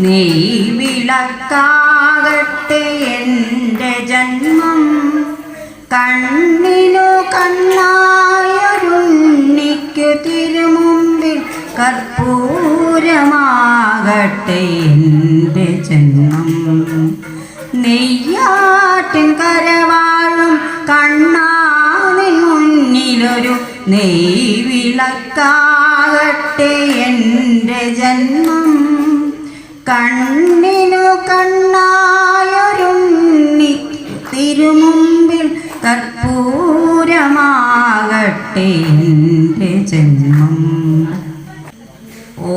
നെയ് വിളക്കാകട്ടെ എന്റെ ജന്മം. കണ്ണിനു കണ്ണായൊരുണ്ണിക്കു തിരുമുമ്പിൽ കർപ്പൂരമാകട്ടെ എന്റെ ജന്മം. നെയ്യാട്ടിൻ കരവാളും കണ്ണാനിൻ മുന്നിലൊരു നെയ് വിളക്കാകട്ടെ എന്റെ ജന്മം. കണ്ണിനു കണ്ണായൊരുണ്ണി തിരുമുമ്പിൽ കർപ്പൂരമാകട്ടെ എന്റെ ജന്മം.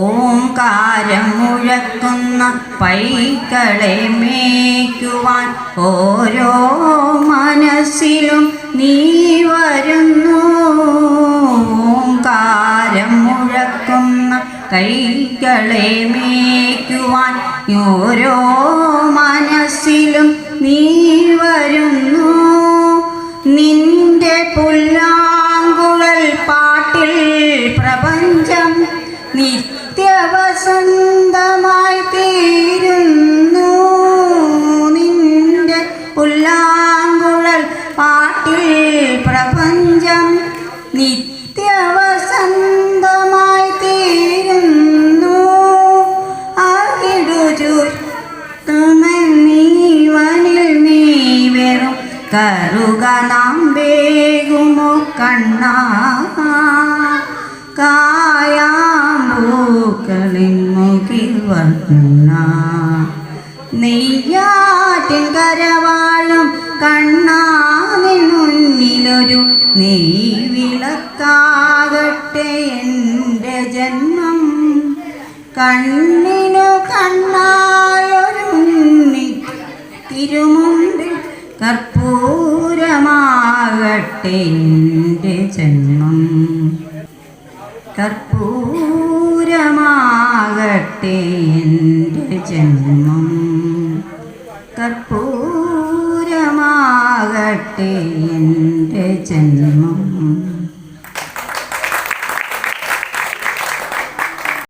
ഓംകാരം മുഴക്കുന്ന പൈകളെ മേയ്ക്കുവാൻ ഓരോ മനസ്സിലും നീ വരുന്നു. ഓംകാരം മുഴക്കുന്ന കൈകളെ മേയ്ക്കുവാൻ ഓരോ മനസ്സിലും നീ വരുന്നു. നിന്റെ പുല്ലാങ്കുഴൽ പാട്ടിൽ പ്രപഞ്ചം നിത്യവസന്തമായി തീരുന്നു അകിടുചുത്തമീവനിൽ നീ വെറും കറുക നാം വേഗുമോ കണ്ണാ. കായാമ്പൂക്കളിൻ മുകിൽ വർണ നെയ്യാറ്റിൻ കരവാഴും കണ്ണാ മുന്നിലൊരു നെയ് വിളക്കാകട്ടെ എന്റെ ജന്മം കണ്ണിനു കണ്ണായൊരുണ്ണി തിരുമുണ്ട് കർപ്പൂരമാകട്ടെ ജന്മം കർപ്പൂരമാകട്ടെ എന്റെ ജന്മം കർപ്പൂരമാകട്ടെ എന്റെ ജന്മം